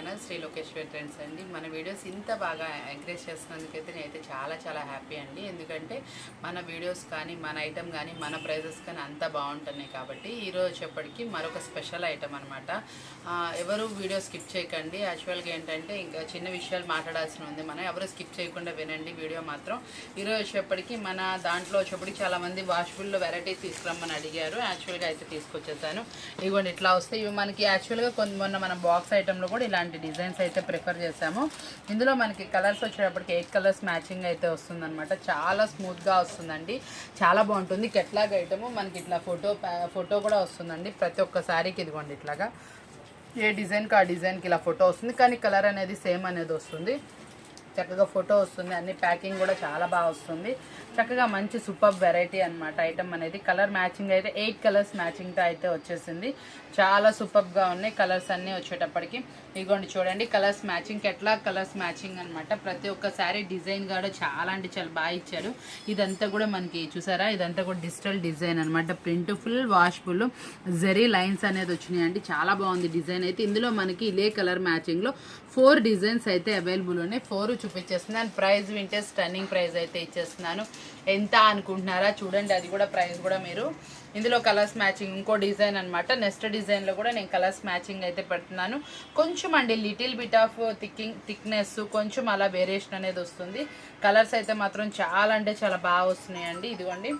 Channel Shri Lokeshwar trends అండి. మన videos ఇంత బాగా ఎంకరేజ్ చేస్తున్నందుకైతే నేనైతే చాలా చాలా హ్యాపీ అండి. ఎందుకంటే మన వీడియోస్ కానీ మన ఐటమ్ కానీ మన ప్రైజెస్ కానీ అంత బాగుంటున్నాయి కాబట్టి ఈరోజు చెప్పటికి మరొక స్పెషల్ ఐటమ్ అనమాట ఎవరు వీడియో స్కిప్ చేయకండి. యాక్చువల్గా ఏంటంటే ఇంకా చిన్న విషయాలు మాట్లాడాల్సి ఉంది మనం. ఎవరు స్కిప్ చేయకుండా వినండి వీడియో మాత్రం. ఈరోజు వచ్చేప్పటికి మన దాంట్లో వచ్చేప్పటికి చాలామంది వాష్బుల్లో వెరైటీస్ తీసుకురమ్మని అడిగారు. యాక్చువల్గా అయితే తీసుకొచ్చేసాను. ఇదిగోండి ఇట్లా వస్తే ఇవి మనకి యాక్చువల్గా కొంత మొన్న మన బాక్స్ ఐటెంలో కూడా ఇలాంటి డిజైన్స్ అయితే ప్రిఫర్ చేసాము ఇందులో మనకి కలర్స్ వచ్చేటప్పటికి ఎయిట్ కలర్స్ మ్యాచింగ్ అయితే వస్తుందన్నమాట. చాలా స్మూత్గా వస్తుందండి. చాలా బాగుంటుంది. కెట్లాగ్ ఐటము మనకి ఇట్లా ఫోటో ఫోటో కూడా వస్తుందండి. ప్రతి ఒక్క శారీకి ఇదిగోండి ఇట్లాగా. ఏ డిజైన్కి ఆ డిజైన్కి ఇలా ఫోటో వస్తుంది. కానీ కలర్ అనేది సేమ్ అనేది వస్తుంది. చక్కగా ఫోటో వస్తుంది. అన్ని ప్యాకింగ్ కూడా చాలా బాగా వస్తుంది. చక్కగా మంచి సూపర్ వెరైటీ అన్నమాట ఐటమ్ అనేది. కలర్ మ్యాచింగ్ అయితే ఎయిట్ కలర్స్ మ్యాచింగ్తో అయితే వచ్చేసింది. చాలా సూపర్గా ఉన్నాయి కలర్స్ అన్నీ వచ్చేటప్పటికి. ఇదిగోండి చూడండి కలర్స్ మ్యాచింగ్ ఎట్లా కలర్స్ మ్యాచింగ్ అన్నమాట. ప్రతి ఒక్క శారీ డిజైన్ కూడా చాలా అంటే చాలా బాగా ఇచ్చారు. ఇదంతా కూడా మనకి చూసారా? ఇదంతా కూడా డిజిటల్ డిజైన్ అనమాట ప్రింట్ ఫుల్ వాష్ఫుల్ జరీ లైన్స్ అనేది వచ్చినాయండి. చాలా బాగుంది డిజైన్ అయితే. ఇందులో మనకి ఇదే కలర్ మ్యాచింగ్లో ఫోర్ డిజైన్స్ అయితే అవైలబుల్ ఉన్నాయి. ఫోర్ చూపించేస్తున్నాను. ప్రైస్ వింటే స్టన్నింగ్ ప్రైస్ అయితే ఇచ్చేస్తున్నాను. ఎంత అనుకుంటున్నారా? చూడండి అది కూడా ప్రైస్ కూడా మీరు. ఇందులో కలర్స్ మ్యాచింగ్ ఇంకో డిజైన్ అనమాట నెక్స్ట్ డిజైన్లో కూడా నేను కలర్స్ మ్యాచింగ్ అయితే పెడుతున్నాను. కొంచెం అండి little bit of thicking thickness కొంచెం అలా వేరియేషన్ అనేది వస్తుంది. కలర్స్ అయితే మాత్రం చాలా అంటే చాలా బాగా వస్తున్నాయండి. ఇదిగోండి.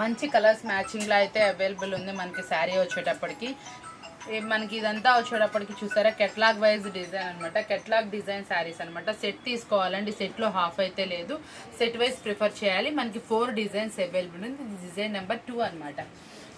మంచి కలర్స్ మ్యాచింగ్లో అయితే అవైలబుల్ ఉంది మనకి శారీ వచ్చేటప్పటికి. మనకి ఇదంతా వచ్చేటప్పటికి చూసారా కెట్లాగ్ వైజ్ డిజైన్ అనమాట కెట్లాగ్ డిజైన్ శారీస్ అనమాట సెట్ తీసుకోవాలండి. సెట్లో హాఫ్ అయితే లేదు. సెట్ వైజ్ ప్రిఫర్ చేయాలి. మనకి ఫోర్ డిజైన్స్ అవైలబుల్ ఉంది డిజైన్ నెంబర్ టూ అనమాట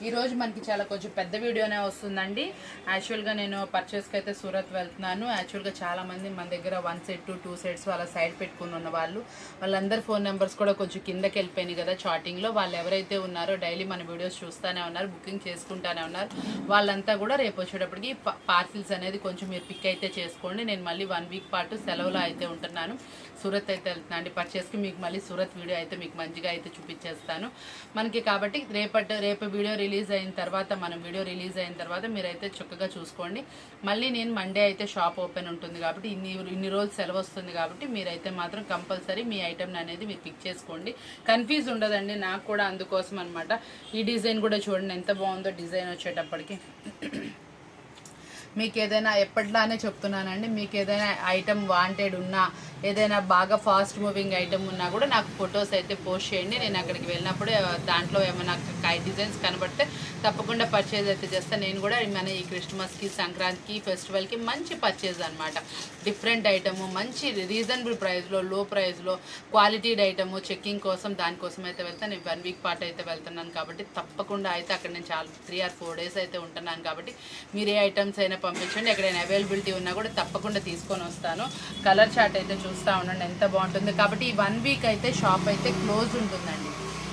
ఈరోజు మనకి చాలా కొంచెం పెద్ద వీడియోనే వస్తుందండి. యాక్చువల్గా నేను పర్చేస్కి అయితే సూరత్ వెళ్తున్నాను. యాక్చువల్గా చాలామంది మన దగ్గర వన్ సెట్ టూ సెట్స్ వాళ్ళ సైడ్ పెట్టుకుని ఉన్న వాళ్ళు. వాళ్ళందరి ఫోన్ నెంబర్స్ కూడా కొంచెం కిందకి వెళ్ళిపోయినాయి కదా చాటింగ్లో వాళ్ళు ఎవరైతే ఉన్నారో డైలీ మన వీడియోస్ చూస్తూనే ఉన్నారు బుకింగ్ చేసుకుంటానే ఉన్నారు. వాళ్ళంతా కూడా రేపు వచ్చేటప్పటికి పార్సిల్స్ అనేది కొంచెం మీరు పిక్ అయితే చేసుకోండి. నేను మళ్ళీ వన్ వీక్ పాటు సెలవులో అయితే ఉంటున్నాను. సూరత్ అయితే వెళ్తున్నాను అండి. పర్చేస్కి మీకు మళ్ళీ సూరత్ వీడియో అయితే మీకు మంచిగా అయితే చూపించేస్తాను. మనకి కాబట్టి రేపటి రేపు వీడియో రిలీజ్ రిలీజ్ అయిన తర్వాత మనం వీడియో రిలీజ్ అయిన తర్వాత మీరైతే చక్కగా చూసుకోండి. మళ్ళీ నేను మండే అయితే షాప్ ఓపెన్ ఉంటుంది కాబట్టి ఇన్ని ఇన్ని రోజులు సెలవు వస్తుంది కాబట్టి మీరైతే మాత్రం కంపల్సరీ మీ ఐటెం అనేది మీరు పిక్ చేసుకోండి. కన్ఫ్యూజ్ ఉండదండి నాకు కూడా అందుకోసం అనమాట ఈ డిజైన్ కూడా చూడండి ఎంత బాగుందో డిజైన్ వచ్చేటప్పటికి. మీకు ఏదైనా ఎప్పట్లానే చెప్తున్నానండి మీకు ఏదైనా ఐటెం వాంటెడ్ ఉన్నా ఏదైనా బాగా ఫాస్ట్ మూవింగ్ ఐటమ్ ఉన్నా కూడా నాకు ఫొటోస్ అయితే పోస్ట్ చేయండి. నేను అక్కడికి వెళ్ళినప్పుడు దాంట్లో ఏమైనా డిజైన్స్ కనబడితే తప్పకుండా పర్చేజ్ అయితే చేస్తాను నేను కూడా మన ఈ క్రిస్మస్కి సంక్రాంతికి ఫెస్టివల్కి మంచి పర్చేజ్ అనమాట డిఫరెంట్ ఐటము మంచి రీజనబుల్ ప్రైస్లో లో ప్రైస్లో క్వాలిటీ ఐటమ్ చెక్కింగ్ కోసం దానికోసం అయితే వెళ్తాను నేను వన్ వీక్ పాటు అయితే వెళ్తున్నాను కాబట్టి తప్పకుండా అయితే అక్కడ నేను చాలా త్రీ ఆర్ ఫోర్ డేస్ అయితే ఉంటున్నాను కాబట్టి మీరు ఏ ఐటమ్స్ అయినా పంపించండి. ఎక్కడైనా అవైలబిలిటీ ఉన్నా కూడా తప్పకుండా తీసుకొని వస్తాను. కలర్ చార్ట్ అయితే చూస్తూ ఉండండి ఎంత బాగుంటుంది. కాబట్టి ఈ వన్ వీక్ అయితే షాప్ అయితే క్లోజ్ ఉంటుందండి.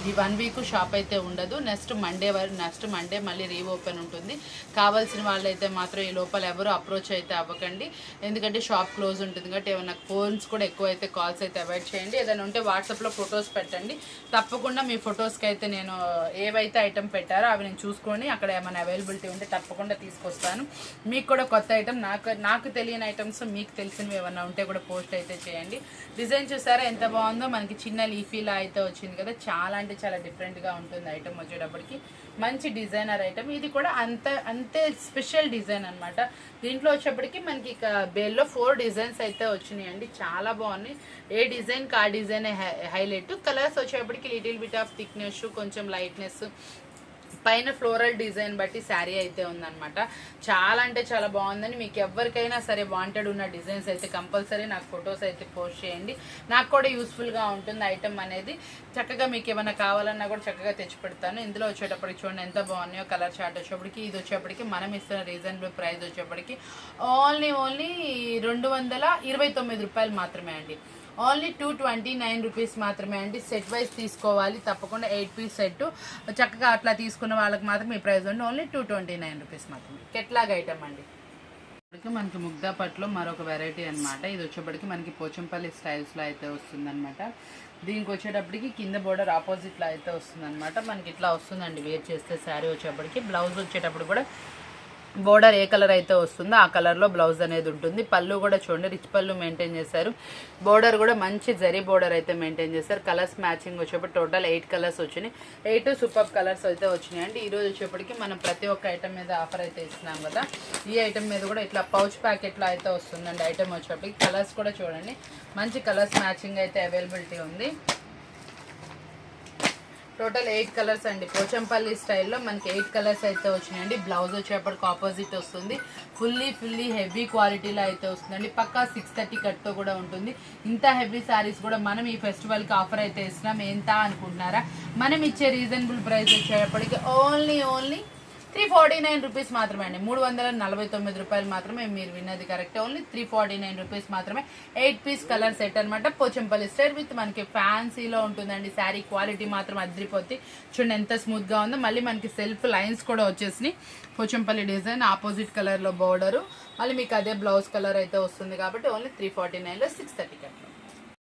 ఈ వన్ వీక్ షాప్ అయితే ఉండదు. నెక్స్ట్ మండే వరకు నెక్స్ట్ మండే మళ్ళీ రీఓపెన్ ఉంటుంది. కావాల్సిన వాళ్ళైతే మాత్రం ఈ లోపల ఎవరు అప్రోచ్ అయితే అవ్వకండి. ఎందుకంటే షాప్ క్లోజ్ ఉంటుంది కాబట్టి ఏమైనా ఫోన్స్ కూడా ఎక్కువ అయితే కాల్స్ అయితే అవాయిడ్ చేయండి. ఏదైనా ఉంటే వాట్సాప్లో ఫొటోస్ పెట్టండి. తప్పకుండా మీ ఫొటోస్కి అయితే నేను ఏవైతే ఐటెం పెట్టారో అవి నేను చూసుకొని అక్కడ ఏమైనా అవైలబిలిటీ ఉంటే తప్పకుండా తీసుకొస్తాను. మీకు కూడా కొత్త ఐటమ్ నాకు నాకు తెలియని ఐటమ్స్ మీకు తెలిసినవి ఏమైనా ఉంటే కూడా పోస్ట్ అయితే చేయండి. డిజైన్ చూసారా ఎంత బాగుందో? మనకి చిన్న లీఫీలా అయితే వచ్చింది కదా. చాలా అంటే చాలా డిఫరెంట్గా ఉంటుంది ఐటమ్ వచ్చేటప్పటికి. మంచి డిజైనర్ ఐటమ్ ఇది కూడా అంత అంతే స్పెషల్ డిజైన్ అన్నమాట. దీంట్లో వచ్చేప్పటికి మనకి ఇక బేల్లో ఫోర్ డిజైన్స్ అయితే వచ్చినాయండి. చాలా బాగున్నాయి. ఏ డిజైన్కి ఆ డిజైన్ హైలైట్. కలర్స్ వచ్చేప్పటికి లిటిల్ బిట్ ఆఫ్ థిక్నెస్ కొంచెం లైట్నెస్ పైన ఫ్లోరల్ డిజైన్ బట్టి శారీ అయితే ఉందన్నమాట. చాలా అంటే చాలా బాగుందని మీకు ఎవరికైనా సరే వాంటెడ్ ఉన్న డిజైన్స్ అయితే కంపల్సరీ నాకు ఫొటోస్ అయితే పోస్ట్ చేయండి. నాకు కూడా యూస్ఫుల్గా ఉంటుంది ఐటమ్ అనేది. చక్కగా మీకు ఏమైనా కావాలన్నా కూడా చక్కగా తెచ్చి పెడతాను. ఇందులో వచ్చేటప్పటికి చూడండి ఎంత బాగున్నాయో కలర్ చార్ట్ వచ్చేప్పటికి ఇది వచ్చేప్పటికి మనం ఇస్తున్న రీజనబుల్ ప్రైస్ వచ్చేప్పటికి. ఓన్లీ ఓన్లీ రెండు వందల ఇరవై తొమ్మిది రూపాయలు మాత్రమే అండి. Only two twenty nine rupees మాత్రమే అండి. సెట్ వైజ్ తీసుకోవాలి. తప్పకుండా ఎయిట్ పీస్ సెట్ చక్కగా అట్లా తీసుకున్న వాళ్ళకి మాత్రం ఈ ప్రైస్ ఉంది only two twenty nine rupees మాత్రమే. కెట్లాగ్ ఐటమ్ అండి? ఇప్పటికి మనకి ముగ్దాపట్లో మరొక వెరైటీ అనమాట ఇది వచ్చేప్పటికి మనకి పోచంపల్లి స్టైల్స్లో అయితే వస్తుందన్నమాట. దీనికి వచ్చేటప్పటికి కింద బోర్డర్ ఆపోజిట్లో అయితే వస్తుందన్నమాట. మనకి ఇట్లా వస్తుందండి. వేర్ చేస్తే శారీ వచ్చేప్పటికి. బ్లౌజ్ వచ్చేటప్పుడు కూడా బోర్డర్ ఏ కలర్ అయితే వస్తుందో ఆ కలర్లో బ్లౌజ్ అనేది ఉంటుంది. పళ్ళు కూడా చూడండి రిచ్ పళ్ళు మెయింటైన్ చేశారు. బోర్డర్ కూడా మంచి జరీ బోర్డర్ అయితే మెయింటైన్ చేశారు. కలర్స్ మ్యాచింగ్ వచ్చేప్పుడు టోటల్ ఎయిట్ కలర్స్ వచ్చినాయి. ఎయిట్ సూపర్ కలర్స్ అయితే వచ్చినాయి. అండి ఈరోజు వచ్చేప్పటికి మనం ప్రతి ఒక్క ఐటమ్ మీద ఆఫర్ అయితే ఇస్తున్నాం కదా. ఈ ఐటమ్ మీద కూడా ఇట్లా పౌచ్ ప్యాకెట్లో అయితే వస్తుందండి ఐటమ్ వచ్చేప్పటికి. కలర్స్ కూడా చూడండి. మంచి కలర్స్ మ్యాచింగ్ అయితే అవైలబిలిటీ ఉంది. టోటల్ ఎయిట్ కలర్స్ అండి. పోచంపల్లి స్టైల్లో మనకి ఎయిట్ కలర్స్ అయితే వచ్చినాయండి. బ్లౌజ్ వచ్చేప్పటికి ఆపోజిట్ వస్తుంది. ఫుల్లీ ఫుల్లీ హెవీ క్వాలిటీలో అయితే వస్తుందండి. పక్కా సిక్స్ థర్టీ కట్తో కూడా ఉంటుంది. ఇంత హెవీ శారీస్ కూడా మనం ఈ ఫెస్టివల్కి ఆఫర్ అయితే ఇస్తున్నాం. ఎంత అనుకుంటున్నారా? మనం ఇచ్చే రీజనబుల్ ప్రైస్ వచ్చేటప్పటికి only only three forty nine rupees మాత్రమే అండి. మూడు వందల నలభై తొమ్మిది రూపాయలు మాత్రమే మీరు విన్నది correct. Only three forty nine rupees మాత్రమే. ఎయిట్ పీస్ కలర్ సెట్ అనమాట పోచంపల్లి స్టైల్ విత్ మనకి ఫ్యాన్సీలో ఉంటుందండి. శారీ క్వాలిటీ మాత్రం అదిరిపోద్ది. చూడండి ఎంత స్మూత్గా ఉందో. మళ్ళీ మనకి సెల్ఫ్ లైన్స్ కూడా వచ్చేసినాయి. పోచంపల్లి డిజైన్ ఆపోజిట్ కలర్లో బోర్డరు మళ్ళీ మీకు అదే బ్లౌజ్ కలర్ అయితే వస్తుంది కాబట్టి ఓన్లీ త్రీ ఫార్టీ నైన్లో సిక్స్ థర్టీ కట్లో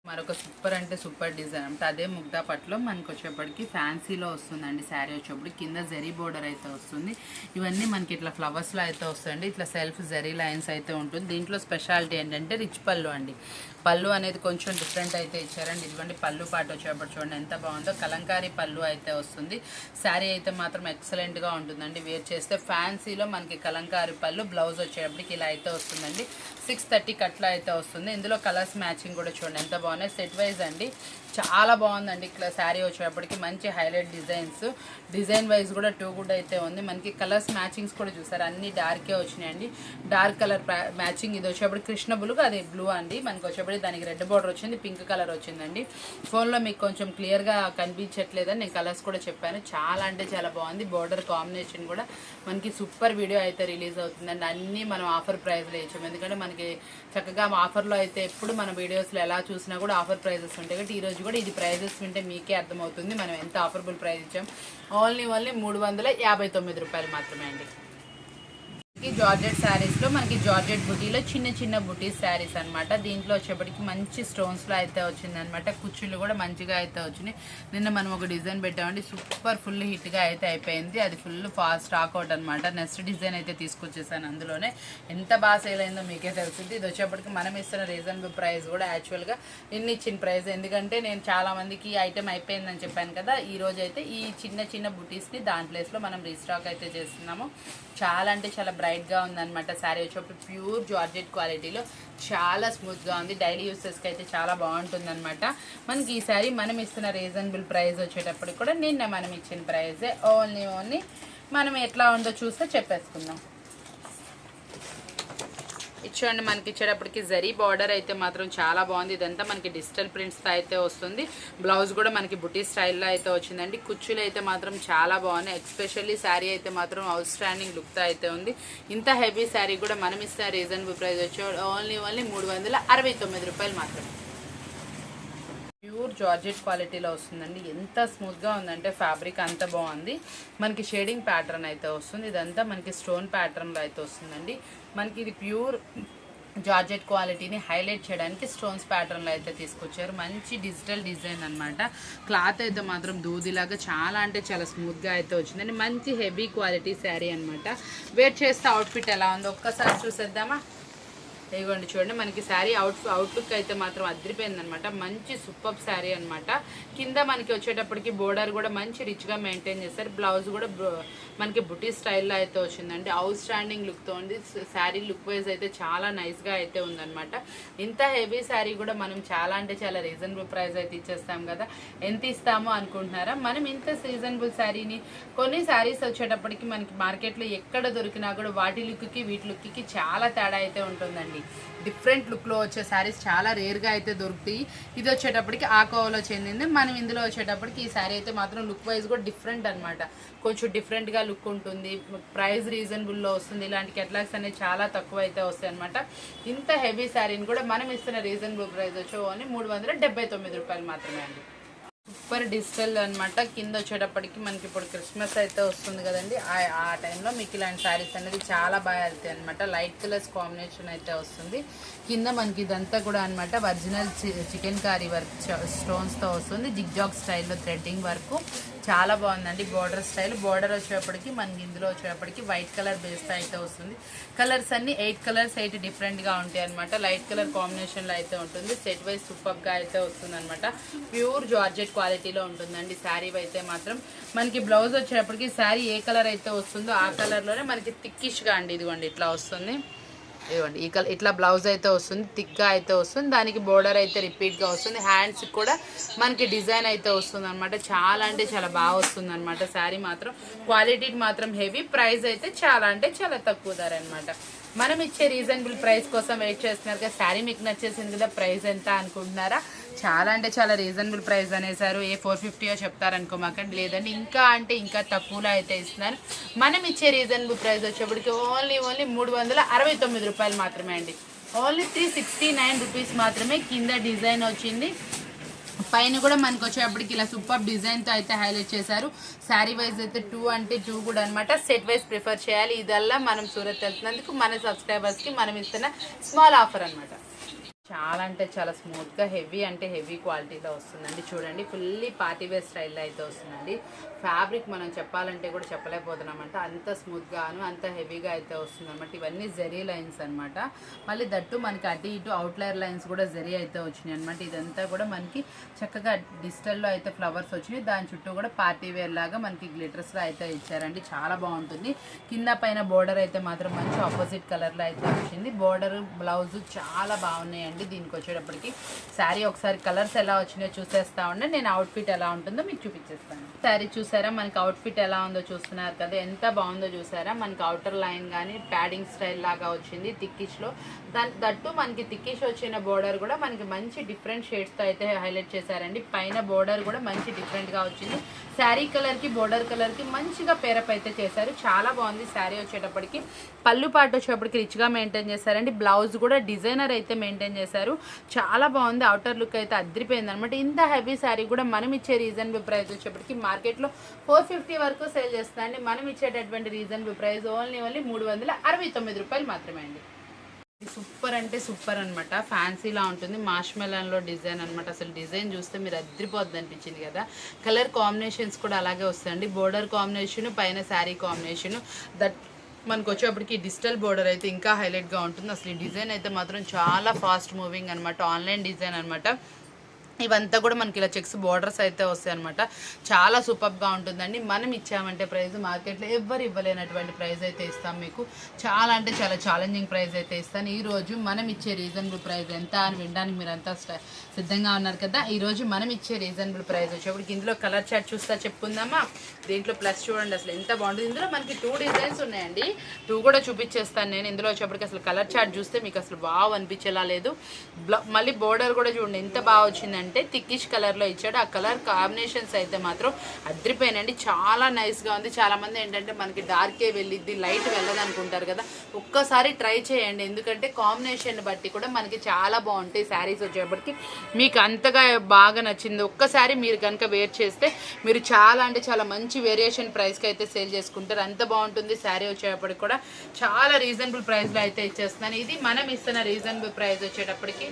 మరొక సూపర్ అంటే సూపర్ డిజైన్ అంటే అదే ముగ్దా పట్లో మనకు వచ్చేప్పటికి ఫ్యాన్సీలో వస్తుందండి శారీ వచ్చేప్పుడు. కింద జరీ బోర్డర్ అయితే వస్తుంది. ఇవన్నీ మనకి ఇట్లా ఫ్లవర్స్లో అయితే వస్తుంది ఇట్లా సెల్ఫ్ జరీ లైన్స్ అయితే ఉంటుంది. దీంట్లో స్పెషాలిటీ ఏంటంటే రిచ్ పళ్ళు అండి. పళ్ళు అనేది కొంచెం డిఫరెంట్ అయితే ఇచ్చారండి. ఇదిగోండి పళ్ళు పాటు వచ్చేప్పటి చూడండి ఎంత బాగుందో. కలంకారీ పళ్ళు అయితే వస్తుంది. శారీ అయితే మాత్రం ఎక్సలెంట్గా ఉంటుందండి. వేర్ చేస్తే ఫ్యాన్సీలో మనకి కలంకారీ పళ్ళు బ్లౌజ్ వచ్చేటప్పటికి ఇలా అయితే వస్తుందండి. సిక్స్ థర్టీ కట్లో అయితే వస్తుంది. ఇందులో కలర్స్ మ్యాచింగ్ కూడా చూడండి ఎంత బాగున్నాయి. సెట్ వైజ్ అండి. చాలా బాగుందండి ఇట్లా శారీ వచ్చేటప్పటికి. మంచి హైలైట్ డిజైన్స్. డిజైన్ వైజ్ కూడా టూ గుడ్ అయితే ఉంది. మనకి కలర్స్ మ్యాచింగ్స్ కూడా చూసారు. అన్ని డార్కే వచ్చినాయండి. డార్క్ కలర్ మ్యాచింగ్ ఇది వచ్చేప్పుడు కృష్ణ బ్లూ అది బ్లూ అండి. మనకి వచ్చేప్పుడు దానికి రెడ్ బార్డర్ వచ్చింది పింక్ కలర్ వచ్చిందండి. ఫోన్లో మీకు కొంచెం క్లియర్గా కనిపించట్లేదని నేను కలర్స్ కూడా చెప్పాను. చాలా అంటే చాలా బాగుంది. బార్డర్ కాంబినేషన్ కూడా మనకి సూపర్ వీడియో అయితే రిలీజ్ అవుతుందండి. అన్నీ మనం ఆఫర్ ప్రైస్లో ఇచ్చాము. ఎందుకంటే మనకి చక్కగా ఆఫర్లో అయితే ఎప్పుడు మన వీడియోస్లో ఎలా చూసినా కూడా ఆఫర్ ప్రైజెస్ ఉంటాయి. కాబట్టి ఈ రోజు కూడా ఇది ప్రైజెస్ వింటే మీకే అర్థమవుతుంది. మనం ఎంత ఆఫర్బుల్ ప్రైస్ ఇచ్చాం. ఓన్లీ ఓన్లీ మూడు వందల యాభై తొమ్మిది రూపాయలు మాత్రమే అండి. జార్జెట్ శారీస్లో మనకి జార్జెట్ బుటీలో చిన్న చిన్న బుటీస్ శారీస్ అన్నమాట. దీంట్లో వచ్చేప్పటికి మంచి స్టోన్స్లో అయితే వచ్చిందనమాట కుచ్చులు కూడా మంచిగా అయితే వచ్చినాయి. నిన్న మనం ఒక డిజైన్ పెట్టామండి. సూపర్ ఫుల్ హిట్గా అయితే అయిపోయింది. అది ఫుల్ ఫాస్ట్ అవుట్ అనమాట నెక్స్ట్ డిజైన్ అయితే తీసుకొచ్చేసాను అందులోనే. ఎంత బాగా సేల్ అయిందో మీకే తెలుస్తుంది ఇది వచ్చేప్పటికి మనం ఇస్తున్న రీజనబుల్ ప్రైస్ కూడా యాక్చువల్గా ఇన్ని ఇచ్చిన ప్రైస్. ఎందుకంటే నేను చాలా మందికి ఈ ఐటమ్ అయిపోయిందని చెప్పాను కదా. ఈ రోజు అయితే ఈ చిన్న చిన్న బుటీస్ని దాని ప్లేస్లో మనం రీస్టాక్ అయితే చేస్తున్నాము. చాలా అంటే చాలా బ్రైట్ గా ఉందన్నమాట. శారీ వచ్చేప్పుడు ప్యూర్ జార్జెట్ క్వాలిటీలో చాలా స్మూత్గా ఉంది. డైలీ యూసెస్కి అయితే చాలా బాగుంటుంది అనమాట మనకి ఈ శారీ మనం ఇస్తున్న రీజనబుల్ ప్రైస్ వచ్చేటప్పటికి కూడా నిన్న మనం ఇచ్చిన ప్రైజే. ఓన్లీ ఓన్లీ మనం ఎట్లా ఉందో చూస్తే చెప్పేసుకుందాం. ఇచ్చండి మనకి ఇచ్చేటప్పటికి. జరీ బార్డర్ అయితే మాత్రం చాలా బాగుంది. ఇదంతా మనకి డిజిటల్ ప్రింట్స్తో అయితే వస్తుంది. బ్లౌజ్ కూడా మనకి బుటీ స్టైల్లో అయితే వచ్చిందండి. కుచ్చులు అయితే మాత్రం చాలా బాగున్నాయి. ఎక్స్పెషల్లీ శారీ అయితే మాత్రం అవుట్ స్టాండింగ్ లుక్తో అయితే ఉంది. ఇంత హెవీ శారీ కూడా మనం ఇస్తే రీజనబుల్ ప్రైస్ వచ్చే ఓన్లీ ఓన్లీ మూడు వందల అరవై తొమ్మిది రూపాయలు మాత్రమే. ప్యూర్ జార్జెట్ క్వాలిటీలో వస్తుందండి. ఎంత స్మూత్గా ఉందంటే ఫ్యాబ్రిక్ అంత బాగుంది. మనకి షేడింగ్ ప్యాటర్న్ అయితే వస్తుంది. ఇదంతా మనకి స్టోన్ ప్యాటర్న్లో అయితే వస్తుందండి. మనకి ఇది ప్యూర్ జార్జెట్ క్వాలిటీని హైలైట్ చేయడానికి స్టోన్స్ ప్యాటర్న్లో అయితే తీసుకొచ్చారు. మంచి డిజిటల్ డిజైన్ అనమాట క్లాత్ అయితే మాత్రం దూదిలాగా చాలా అంటే చాలా స్మూత్గా అయితే వచ్చిందండి మంచి హెవీ క్వాలిటీ శారీ అనమాట వేర్ చేస్తే అవుట్ఫిట్ ఎలా ఉందో ఒక్కసారి చూసేద్దామా? ఇదిగోండి చూడండి మనకి శారీ అవుట్ అవుట్లుక్ అయితే మాత్రం అదిరిపోయింది అనమాట మంచి సూపర్ శారీ అనమాట కింద మనకి వచ్చేటప్పటికి బోర్డర్ కూడా మంచి రిచ్గా మెయింటైన్ చేస్తారు బ్లౌజ్ కూడా మనకి బుటీ స్టైల్లో అయితే వచ్చిందండి. అవుట్ స్టాండింగ్ లుక్తో ఉంది. శారీ లుక్ వైజ్ అయితే చాలా నైస్గా అయితే ఉందన్నమాట. ఇంత హెవీ శారీ కూడా మనం చాలా అంటే చాలా రీజనబుల్ ప్రైస్ అయితే ఇచ్చేస్తాం కదా. ఎంత ఇస్తామో అనుకుంటున్నారా? మనం ఇంత రీజనబుల్ శారీని కొన్ని శారీస్ వచ్చేటప్పటికి మనకి మార్కెట్లో ఎక్కడ దొరికినా కూడా వాటి లుక్కి వీటి లుక్కి చాలా తేడా అయితే ఉంటుందండి. డిఫరెంట్ లుక్లో వచ్చే శారీస్ చాలా రేర్గా అయితే దొరుకుతాయి. ఇది వచ్చేటప్పటికి ఆ కోవలో చెందింది. మనం ఇందులో వచ్చేటప్పటికి ఈ శారీ అయితే మాత్రం లుక్ వైజ్ కూడా డిఫరెంట్ అనమాట కొంచెం డిఫరెంట్గా లుక్ ఉంటుంది ప్రైస్ రీజనబుల్లో వస్తుంది. ఇలాంటి కెట్లాగ్స్ అనేవి చాలా తక్కువ అయితే వస్తాయి అనమాట ఇంత హెవీ శారీని కూడా మనం ఇస్తున్న రీజనబుల్ ప్రైస్ వచ్చి ఓన్లీ మూడు వందల డెబ్బై తొమ్మిది రూపాయలు మాత్రమే అండి. సూపర్ డిజిటల్ అనమాట కింద వచ్చేటప్పటికి మనకి ఇప్పుడు క్రిస్మస్ అయితే వస్తుంది కదండి. ఆ ఆ టైంలో మీకు ఇలాంటి శారీస్ అనేది చాలా బాగా వెళ్తాయి అనమాట లైట్ కలర్స్ కాంబినేషన్ అయితే వస్తుంది. కింద మనకి ఇదంతా కూడా అనమాట ఒరిజినల్ చికెన్ కర్రీ వర్క్ స్టోన్స్తో వస్తుంది. జిగ్జాగ్ స్టైల్లో థ్రెడ్డింగ్ వర్క్. చాలా బాగుందండి బోర్డర్ స్టైల్. బోర్డర్ వచ్చేటప్పటికి మనకి ఇందులో వచ్చేటప్పటికి వైట్ కలర్ బేస్తో అయితే వస్తుంది. కలర్స్ అన్ని ఎయిట్ కలర్స్ అయితే డిఫరెంట్గా ఉంటాయి అనమాట లైట్ కలర్ కాంబినేషన్లో అయితే ఉంటుంది. సెట్ వైజ్ సూపర్గా అయితే వస్తుంది అనమాట ప్యూర్ జార్జెట్ క్వాలిటీలో ఉంటుందండి శారీ అయితే మాత్రం. మనకి బ్లౌజ్ వచ్చేటప్పటికి శారీ ఏ కలర్ అయితే వస్తుందో ఆ కలర్లోనే మనకి థిక్కిష్గా అండి ఇదిగోండి ఇట్లా వస్తుంది. ఇవ్వండి ఈ కలర్ ఇట్లా బ్లౌజ్ అయితే వస్తుంది థిక్గా అయితే వస్తుంది దానికి బోర్డర్ అయితే రిపీట్గా వస్తుంది హ్యాండ్స్ కూడా మనకి డిజైన్ అయితే వస్తుంది అనమాట చాలా అంటే చాలా బాగా వస్తుంది అనమాట శారీ మాత్రం క్వాలిటీ మాత్రం హెవీ ప్రైస్ అయితే చాలా అంటే చాలా తక్కువ ధర అనమాట మనం ఇచ్చే రీజనబుల్ ప్రైస్ కోసం వెయిట్ చేస్తున్నారు కదా శారీ మీకు నచ్చేసింది కదా ప్రైస్ ఎంత అనుకుంటున్నారా? చాలా అంటే చాలా రీజనబుల్ ప్రైస్ అనేసారు. ఏ ఫోర్ ఫిఫ్టీయో చెప్తారనుకోమాకండి లేదండి ఇంకా అంటే ఇంకా తక్కువలో అయితే ఇస్తున్నారు. మనం ఇచ్చే రీజనబుల్ ప్రైస్ వచ్చేప్పటికి ఓన్లీ ఓన్లీ మూడు వందల అరవై తొమ్మిది రూపాయలు మాత్రమే అండి. Only three sixty nine rupees మాత్రమే కింద డిజైన్ వచ్చింది. పైన కూడా మనకు వచ్చేటప్పటికి ఇలా సూపర్ డిజైన్తో అయితే హైలైట్ చేశారు. శారీ వైజ్ అయితే టూ అంటే టూ కూడా అనమాట సెట్ వైజ్ ప్రిఫర్ చేయాలి. ఇదల్లా మనం సూరత్ వెళ్తున్నందుకు మన సబ్స్క్రైబర్స్కి మనం ఇస్తున్న స్మాల్ ఆఫర్ అనమాట చాలా అంటే చాలా స్మూత్గా హెవీ అంటే హెవీ క్వాలిటీలో వస్తుందండి. చూడండి ఫుల్లీ పార్టీ వేర్ స్టైల్లో అయితే వస్తుందండి. ఫ్యాబ్రిక్ మనం చెప్పాలంటే కూడా చెప్పలేకపోతున్నామంట. అంత స్మూత్గాను అంత హెవీగా అయితే వస్తుందన్నమాట. ఇవన్నీ జెరీ లైన్స్ అనమాట మళ్ళీ దట్టు మనకి అటు ఇటు అవుట్లైర్ లైన్స్ కూడా జెరీ అయితే వచ్చినాయి అనమాట ఇదంతా కూడా మనకి చక్కగా డిజిటల్లో అయితే ఫ్లవర్స్ వచ్చినాయి. దాని చుట్టూ కూడా పార్టీ వేర్ లాగా మనకి గ్లిటర్స్లో అయితే ఇచ్చారండి. చాలా బాగుంటుంది. కింద పైన బోర్డర్ అయితే మాత్రం మంచి ఆపోజిట్ కలర్లో అయితే వచ్చింది. బోర్డర్ బ్లౌజ్ చాలా బాగున్నాయండి. దీనికి వచ్చేటప్పటికి శారీ ఒకసారి కలర్స్ ఎలా వచ్చినాయో చూసేస్తా ఉండే నేను అవుట్ఫిట్ ఎలా ఉంటుందో మీకు చూపించేస్తాను. శారీ చూసారా? మనకి అవుట్ఫిట్ ఎలా ఉందో చూస్తున్నారు కదా. ఎంత బాగుందో చూసారా? మనకి అవుటర్ లైన్ కానీ ప్యాడింగ్ స్టైల్ లాగా వచ్చింది తిక్కిష్లో దాని దట్టు మనకి తిక్కిష్ వచ్చిన బోర్డర్ కూడా మనకి మంచి డిఫరెంట్ షేడ్స్తో అయితే హైలైట్ చేశారండి. పైన బోర్డర్ కూడా మంచి డిఫరెంట్గా వచ్చింది. శారీ కలర్కి బోర్డర్ కలర్కి మంచిగా పేరప్ అయితే చేశారు. చాలా బాగుంది శారీ వచ్చేటప్పటికి. పళ్ళు పాటు వచ్చేటప్పటికి రిచ్గా మెయింటైన్ చేశారండి. బ్లౌజ్ కూడా డిజైనర్ అయితే మెయింటైన్ చేశారు. చాలా బాగుంది. అవుటర్ లుక్ అయితే అద్దరిపోయింది అనమాట ఇంత హెవీ శారీ కూడా మనం ఇచ్చే రీజనబుల్ ప్రైస్ వచ్చేప్పటికి మార్కెట్లో ఫోర్ ఫిఫ్టీ వరకు సేల్ చేస్తుందండి. మనం ఇచ్చేటటువంటి రీజనబుల్ ప్రైస్ ఓన్లీ ఓన్లీ మూడు వందల అరవై తొమ్మిది రూపాయలు మాత్రమే అండి. సూపర్ అంటే సూపర్ అనమాట ఫ్యాన్సీలా ఉంటుంది. మాష్మెలన్లో డిజైన్ అనమాట అసలు డిజైన్ చూస్తే మీరు అద్రిపోద్ది అనిపించింది కదా. కలర్ కాంబినేషన్స్ కూడా అలాగే వస్తాయండి. బోర్డర్ కాంబినేషన్ పైన శారీ కాంబినేషన్ దట్ మనకు వచ్చేప్పటికి డిజిటల్ బోర్డర్ అయితే ఇంకా హైలైట్గా ఉంటుంది. అసలు ఈ డిజైన్ అయితే మాత్రం చాలా ఫాస్ట్ మూవింగ్ అనమాట ఆన్లైన్ డిజైన్ అనమాట ఇవంతా కూడా మనకి ఇలా చెక్స్ బోర్డర్స్ అయితే వస్తాయి అనమాట చాలా సూపర్గా ఉంటుందండి. మనం ఇచ్చామంటే ప్రైస్ మార్కెట్లో ఎవ్వరు ఇవ్వలేనటువంటి ప్రైస్ అయితే ఇస్తాం మీకు. చాలా అంటే చాలా ఛాలెంజింగ్ ప్రైస్ అయితే ఇస్తాను. ఈరోజు మనం ఇచ్చే రీజనబుల్ ప్రైస్ ఎంత అని వినడానికి మీరంతా సిద్ధంగా ఉన్నారు కదా. ఈరోజు మనం ఇచ్చే రీజనబుల్ ప్రైస్ వచ్చేప్పటికి ఇందులో కలర్ చార్ట్ చూస్తా చెప్పుకుందామా? దీంట్లో ప్లస్ చూడండి అసలు ఎంత బాగుంటుంది. ఇందులో మనకి టూ డిజైన్స్ ఉన్నాయండి. టూ కూడా చూపించేస్తాను నేను. ఇందులో వచ్చేప్పటికి అసలు కలర్ చార్ట్ చూస్తే మీకు అసలు బాగా అనిపించేలా లేదు. మళ్ళీ బోర్డర్ కూడా చూడండి. ఎంత బాగా వచ్చిందంటే థిక్కిష్ కలర్లో ఇచ్చాడు. ఆ కలర్ కాంబినేషన్స్ అయితే మాత్రం అద్రిపోయినండి చాలా నైస్గా ఉంది. చాలామంది ఏంటంటే మనకి డార్కే వెళ్ళిద్ది లైట్ వెళ్ళదు అనుకుంటారు కదా. ఒక్కసారి ట్రై చేయండి. ఎందుకంటే కాంబినేషన్ బట్టి కూడా మనకి చాలా బాగుంటాయి. శారీస్ వచ్చేప్పటికి మీకు అంతగా బాగా నచ్చింది. ఒక్కసారి మీరు కనుక వేర్ చేస్తే మీరు చాలా అంటే చాలా మంచి వేరియేషన్ ప్రైస్కి అయితే సేల్ చేసుకుంటారు. అంత బాగుంటుంది శారీ వచ్చేటప్పటికి కూడా. చాలా రీజనబుల్ ప్రైస్లో అయితే ఇచ్చేస్తున్నాను. ఇది మనం ఇస్తున్న రీజనబుల్ ప్రైస్ వచ్చేటప్పటికి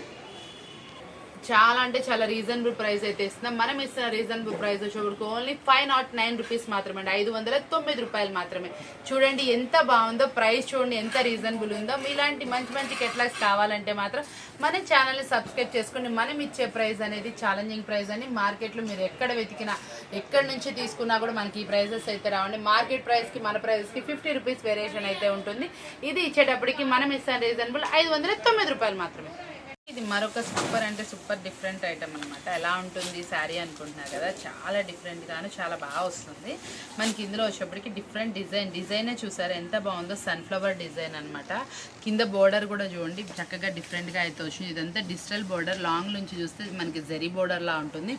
చాలా అంటే చాలా రీజనబుల్ ప్రైస్ అయితే ఇస్తున్నాం. మనం ఇస్తున్న రీజనబుల్ ప్రైస్ వచ్చేప్పటికి only five naught nine rupees మాత్రమే అండి ఐదు వందల తొమ్మిది రూపాయలు మాత్రమే. చూడండి ఎంత బాగుందో ప్రైస్ చూడండి ఎంత రీజనబుల్ ఉందో. మీలాంటి మంచి మంచి కెట్లాగ్స్ కావాలంటే మాత్రం మన ఛానల్ని సబ్స్క్రైబ్ చేసుకోండి మనం ఇచ్చే ప్రైస్ అనేది ఛాలెంజింగ్ ప్రైస్ అని మార్కెట్లో మీరు ఎక్కడ వెతికినా ఎక్కడి నుంచి తీసుకున్నా కూడా మనకి ఈ ప్రైజెస్ అయితే రావండి. మార్కెట్ ప్రైస్కి మన ప్రైస్కి ఫిఫ్టీ రూపీస్ వేరియేషన్ అయితే ఉంటుంది. ఇది ఇచ్చేటప్పటికి మనం ఇస్తాం రీజనబుల్ ఐదు వందల తొమ్మిది రూపాయలు మాత్రమే. ఇది మరొక సూపర్ అంటే సూపర్ డిఫరెంట్ ఐటమ్ అనమాట ఎలా ఉంటుంది శారీ అనుకుంటున్నారు కదా చాలా డిఫరెంట్ గాను చాలా బాగా వస్తుంది. మనకి ఇందులో వచ్చేప్పటికి డిఫరెంట్ డిజైన్ డిజైనే చూసారు ఎంత బాగుందో సన్ఫ్లవర్ డిజైన్ అన్నమాట. కింద బోర్డర్ కూడా చూడండి చక్కగా డిఫరెంట్గా అయితే వచ్చింది. ఇదంతా డిజిటల్ బోర్డర్ లాంగ్ నుంచి చూస్తే మనకి జరీ బోర్డర్లా ఉంటుంది.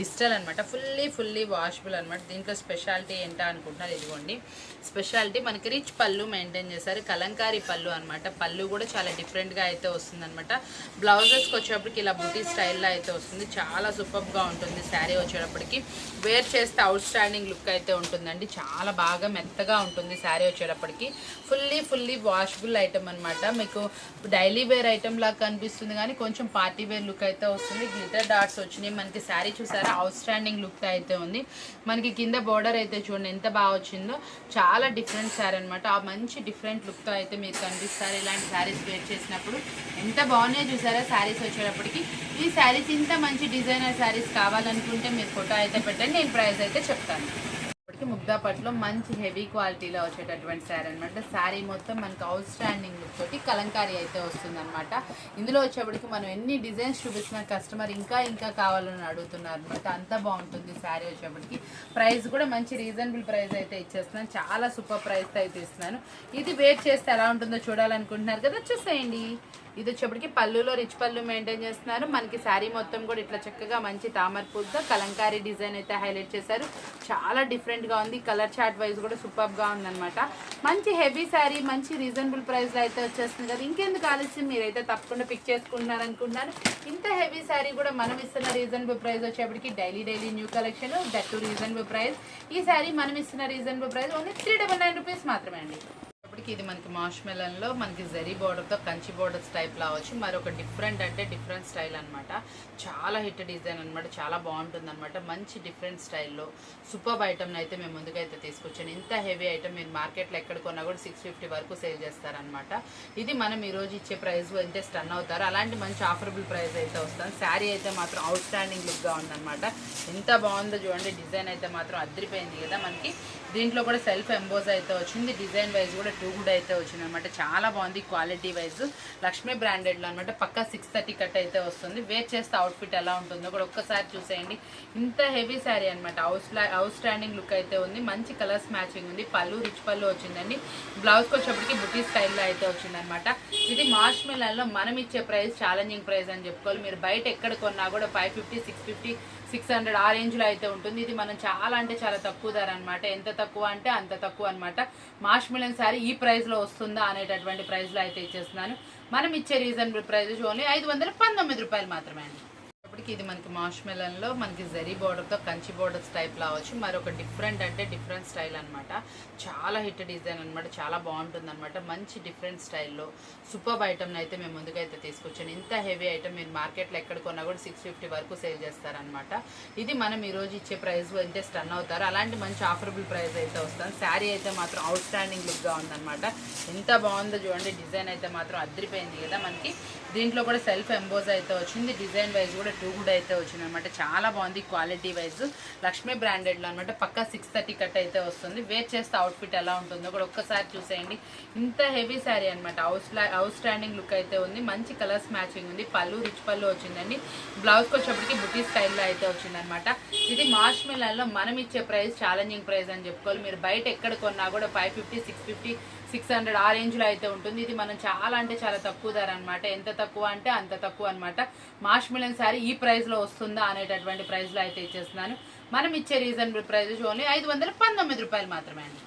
డిజిటల్ అనమాట ఫుల్లీ ఫుల్లీ వాషబుల్ అనమాట దీంట్లో స్పెషాలిటీ ఏంటా అనుకుంటున్నారు ఇదిగోండి. స్పెషాలిటీ మనకి రిచ్ పళ్ళు మెయింటైన్ చేశారు. కలంకారీ పళ్ళు అనమాట పళ్ళు కూడా చాలా డిఫరెంట్గా అయితే వస్తుంది అనమాట బ్లౌజెస్కి వచ్చేటప్పటికి ఇలా బుటీ స్టైల్లో అయితే వస్తుంది. చాలా సూపర్గా ఉంటుంది శారీ వచ్చేటప్పటికి. వేర్ చేస్తే అవుట్ స్టాండింగ్ లుక్ అయితే ఉంటుందండి. చాలా బాగా మెత్తగా ఉంటుంది శారీ వచ్చేటప్పటికి. ఫుల్లీ ఫుల్లీ వాషబుల్ ఐటమ్ అనమాట మీకు డైలీ వేర్ ఐటమ్ లాగా కనిపిస్తుంది కానీ కొంచెం పార్టీ వేర్ లుక్ అయితే వస్తుంది. గ్లిటర్ డాట్స్ వచ్చినాయి. మనకి శారీ చూసారా? అవుట్ స్టాండింగ్ లుక్ అయితే ఉంది. మనకి కింద బోర్డర్ అయితే చూడండి ఎంత బాగా వచ్చిందో. చాలా డిఫరెంట్ శారీ అనమాట ఆ మంచి డిఫరెంట్ లుక్తో అయితే మీరు కనిపిస్తారు. ఇలాంటి శారీస్ వేర్ చేసినప్పుడు ఎంత బాగున్నాయో చూసారా? శారీస్ వచ్చేటప్పటికి. ఈ శారీస్ ఇంత మంచి డిజైనర్ శారీస్ కావాలనుకుంటే మీరు ఫోటో అయితే పెట్టండి నేను ప్రైస్ అయితే చెప్తాను. మనకి ముగ్దాపట్లో మంచి హెవీ క్వాలిటీలో వచ్చేటటువంటి శారీ అనమాట శారీ మొత్తం మనకి అవుట్ స్టాండింగ్ లుక్ తోటి కలంకారీ అయితే వస్తుందన్నమాట. ఇందులో వచ్చేప్పటికి మనం ఎన్ని డిజైన్స్ చూపిస్తున్న కస్టమర్ ఇంకా ఇంకా కావాలని అడుగుతున్నారు అనమాట అంత బాగుంటుంది శారీ వచ్చేప్పటికి. ప్రైస్ కూడా మంచి రీజనబుల్ ప్రైస్ అయితే ఇచ్చేస్తున్నాను. చాలా సూపర్ ప్రైస్ అయితే ఇస్తున్నాను. ఇది వెయిట్ చేస్తే ఎలా ఉంటుందో చూడాలనుకుంటున్నారు కదా? చూసేయండి. ఇది వచ్చేప్పటికి పళ్ళులో రిచ్ పళ్ళు మెయింటైన్ చేస్తున్నారు. మనకి శారీ మొత్తం కూడా ఇట్లా చక్కగా మంచి తామర పూలతో కలంకారీ డిజైన్ అయితే హైలైట్ చేశారు. చాలా డిఫరెంట్ గా ఉంది. కలర్ చార్ట్ వైజ్ కూడా సూపర్గా మంచి హెవీ శారీ మంచి రీజనబుల్ ప్రైస్లో అయితే వచ్చేస్తుంది కదా. ఇంకెందుకు ఆలస్యం? మీరైతే తప్పకుండా పిక్ చేసుకుంటున్నారు అనుకుంటున్నాను ఇంత హెవీ శారీ కూడా మనం ఇస్తున్న రీజనబుల్ ప్రైస్ వచ్చేప్పటికి daily daily new collection that to reasonable price ఈ శారీ మనం ఇస్తున్న reasonable price only three double nine rupees మాత్రమే అండి. వచ్చేటప్పటికి ఇది మనకి మాష్ మెలన్లో మనకి జరీ బోర్డర్తో కంచి బోర్డర్స్ టైప్ లా వచ్చి మరొక డిఫరెంట్ అంటే డిఫరెంట్ స్టైల్ అనమాట చాలా హిట్ డిజైన్ అన్నమాట. చాలా బాగుంటుంది అనమాట మంచి డిఫరెంట్ స్టైల్లో సూపర్ ఐటమ్ని అయితే మేము ముందుకైతే తీసుకొచ్చాను ఇంత హెవీ ఐటమ్ మీరు మార్కెట్లో ఎక్కడ కొన్నా కూడా సిక్స్ ఫిఫ్టీ వరకు సేల్ చేస్తారనమాట ఇది మనం ఈరోజు ఇచ్చే ప్రైస్ అయితే స్టన్ అవుతారు. అలాంటి మంచి ఆఫరబుల్ ప్రైస్ అయితే వస్తుంది. శారీ అయితే మాత్రం అవుట్ స్టాండింగ్ లుక్గా ఉందన్నమాట. ఎంత బాగుందో చూడండి. డిజైన్ అయితే మాత్రం అదిరిపోయింది కదా మనకి. దీంట్లో కూడా సెల్ఫ్ ఎంబోజ్ అయితే వచ్చింది. డిజైన్ వైజ్ కూడా టూ కూడా అయితే వచ్చింది అనమాట చాలా బాగుంది క్వాలిటీ వైజ్. లక్ష్మీ బ్రాండెడ్లో అనమాట పక్కా సిక్స్ థర్టీ కట్ అయితే వస్తుంది. వేర్ చేస్తే అవుట్ఫిట్ ఎలా ఉంటుందో కూడా ఒక్కసారి చూసేయండి. ఇంత హెవీ శారీ అనమాట అవుట్ అవుట్ స్టాండింగ్ లుక్ అయితే ఉంది. మంచి కలర్స్ మ్యాచింగ్ ఉంది. పళ్ళు రిచ్ పళ్ళు వచ్చిందండి. బ్లౌజ్కి వచ్చేప్పటికి బుటీ స్టైల్లో అయితే వచ్చిందనమాట ఇది మార్చ్ మిలన్లో మనం ఇచ్చే ప్రైస్ ఛాలెంజింగ్ ప్రైస్ అని చెప్పుకోవాలి. మీరు బయట ఎక్కడ కొన్నా కూడా five fifty six fifty six hundred ఆ రేంజ్లో అయితే ఉంటుంది. ఇది మనం చాలా అంటే చాలా తక్కువ ధర అనమాట ఎంత తక్కువ అంటే అంత తక్కువ అనమాట మాష్ మిలన్ శారీ ఈ ప్రైస్లో వస్తుందా అనేటటువంటి ప్రైస్లో అయితే ఇచ్చేస్తున్నాను. మనం ఇచ్చే రీజనబుల్ ప్రైస్ ఓన్లీ ఐదు వందల పంతొమ్మిది రూపాయలు మాత్రమే అండి. ఇప్పటికి ఇది మనకి మాష్మెలన్లో మనకి జరీ బోర్డర్తో కంచి బోర్డర్స్ టైప్ లా వచ్చి మరొక డిఫరెంట్ అంటే డిఫరెంట్ స్టైల్ అనమాట చాలా హిట్ డిజైన్ అనమాట చాలా బాగుంటుంది అనమాట మంచి డిఫరెంట్ స్టైల్లో సూపర్ ఐటమ్ని అయితే మేము ముందుకైతే తీసుకొచ్చాను ఇంత హెవీ ఐటమ్ మీరు మార్కెట్లో ఎక్కడ కొన్నా కూడా సిక్స్ ఫిఫ్టీ వరకు సేల్ చేస్తారనమాట ఇది మనం ఈ రోజు ఇచ్చే ప్రైస్ అయితే స్టన్ అవుతారు. అలాంటి మంచి ఆఫరబుల్ ప్రైస్ అయితే వస్తుంది. శారీ అయితే మాత్రం అవుట్ స్టాండింగ్ లుక్గా ఉందన్నమాట. ఎంత బాగుందో చూడండి. డిజైన్ అయితే మాత్రం అదిరిపోయింది కదా మనకి. దీంట్లో కూడా సెల్ఫ్ ఎంబోజ్ అయితే వచ్చింది డిజైన్ వైజ్ కూడా టూ కూడా అయితే వచ్చింది అనమాట చాలా బాగుంది క్వాలిటీ వైజ్ లక్ష్మీ బ్రాండెడ్లో అనమాట పక్కా సిక్స్ థర్టీ కట్ అయితే వస్తుంది. వేర్ చేస్తే అవుట్ఫిట్ ఎలా ఉంటుందో కూడా ఒక్కసారి చూసేయండి. ఇంత హెవీ శారీ అనమాట అవుట్ అవుట్ స్టాండింగ్ లుక్ అయితే ఉంది. మంచి కలర్స్ మ్యాచింగ్ ఉంది. పళ్ళు రిచ్ పళ్ళు వచ్చిందండి. బ్లౌజ్కి వచ్చేప్పటికి బుటీ స్టైల్లో అయితే వచ్చిందనమాట ఇది మార్చ్ మిలన్లో మనం ఇచ్చే ప్రైస్ ఛాలెంజింగ్ ప్రైస్ అని చెప్పుకోవాలి. మీరు బయట ఎక్కడ కొన్నా కూడా five fifty six fifty six hundred ఆ రేంజ్లో అయితే ఉంటుంది. ఇది మనం చాలా అంటే చాలా తక్కువ ధర అనమాట ఎంత తక్కువ అంటే అంత తక్కువ అనమాట మాష్ మిలన్ శారీ ఈ ప్రైస్లో వస్తుందా అనేటటువంటి ప్రైస్లో అయితే ఇచ్చేస్తున్నాను. మనం ఇచ్చే రీజనబుల్ ప్రైస్ ఓన్లీ ఐదు వందల పంతొమ్మిది రూపాయలు మాత్రమే అండి.